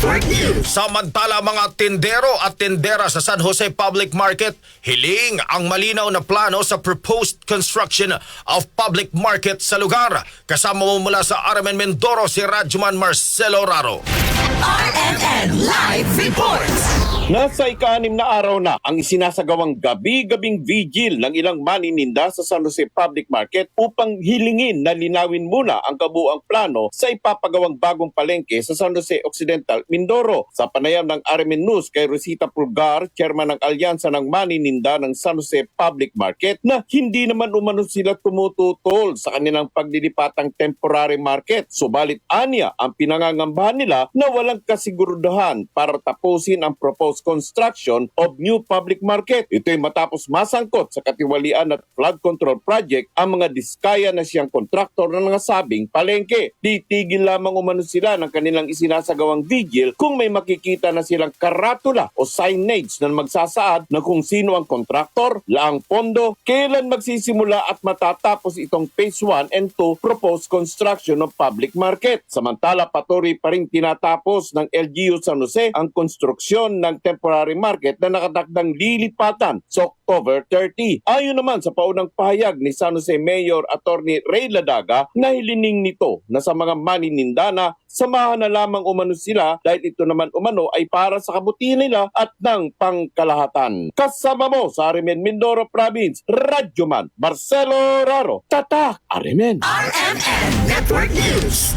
Network News. Samantala mga tindero at tindera sa San Jose Public Market, hiling ang malinaw na plano sa proposed construction of public market sa lugar. Kasama mo mula sa Armen Mindoro si Radjuman Marcelo Raro. RMN. Nasa ika-anim na araw na ang isinasagawang gabi-gabing vigil ng ilang manininda sa San Jose Public Market upang hilingin na linawin muna ang kabuang plano sa ipapagawang bagong palengke sa San Jose Occidental, Mindoro. Sa panayam ng RMN News kay Rosita Pulgar, chairman ng Alyansa ng Manininda ng San Jose Public Market, na hindi naman umano sila tumututol sa kanilang paglilipatang temporary market. Subalit anya ang pinangangambahan nila na walang kasigurudahan para tapusin ang proposed construction of new public market. Ito'y matapos masangkot sa katiwalian at flood control project ang mga diskaya na siyang kontraktor ng nasabing palengke. Titigil lamang umano sila ng kanilang isinasagawang vigil kung may makikita na silang karatula o signage na magsasaad na kung sino ang kontraktor, laang pondo, kailan magsisimula at matatapos itong phase 1 and 2 proposed construction of public market. Samantala patuloy pa rin tinatapos ng LGU San Jose ang konstruksyon ng temporary market na nakatakdang lilipatan sa October 30. Ayon naman sa paunang pahayag ni San Jose Mayor Attorney Ray Ladaga na nito na sa mga manininda na samahan na lamang umano sila dahil ito naman umano ay para sa kabutihan nila at ng pangkalahatan. Kasama mo sa Arimen Mindoro Province, Radyoman Marcelo Raro, Tatak Arimen. RMN Network News.